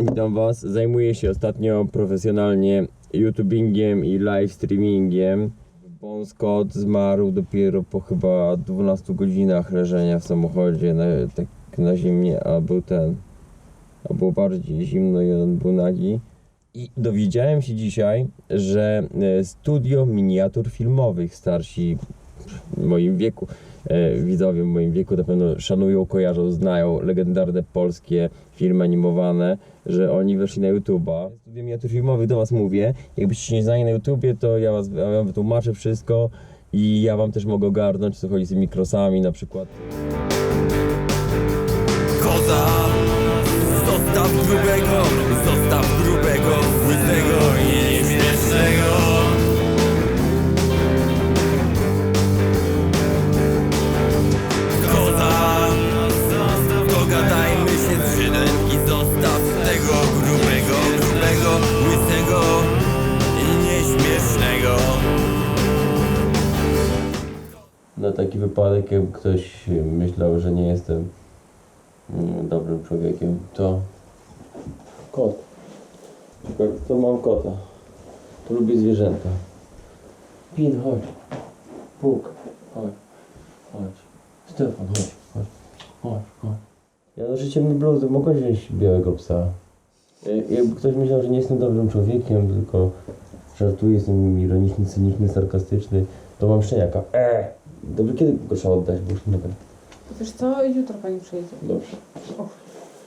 Witam Was. Zajmuję się ostatnio profesjonalnie YouTubingiem i live streamingiem. Bon Scott zmarł dopiero po chyba 12 godzinach leżenia w samochodzie na, tak na zimnie, a był ten. A było bardziej zimno i on był nagi. I dowiedziałem się dzisiaj, że e, studio miniatur filmowych starsi w moim wieku, e, widzowie w moim wieku na pewno szanują, kojarzą, znają legendarne polskie filmy animowane, że oni weszli na YouTube'a. Studio miniatur filmowych do Was mówię. Jakbyście nie znali na YouTubie, to ja Was ja wam wytłumaczę wszystko i ja Wam też mogę ogarnąć, co chodzi z tymi krosami na przykład. Koza Zostaw grubego Na taki wypadek, jakby ktoś myślał, że nie jestem mm, dobrym człowiekiem, to kot. To mam kota. To lubię zwierzęta. Pin, chodź. Puk, chodź. Chodź. Stefan, chodź. Chodź. Chodź, chodź. Ja noszę ciemny bluzę, mogę wziąć białego psa. Jakby ktoś myślał, że nie jestem dobrym człowiekiem, tylko żartuję, jestem ironiczny, cyniczny, sarkastyczny, to mam szczeniaka. Eee! Dobrze, kiedy go trzeba oddać, mogę. Wiesz co, jutro pani przyjedzie. Dobrze.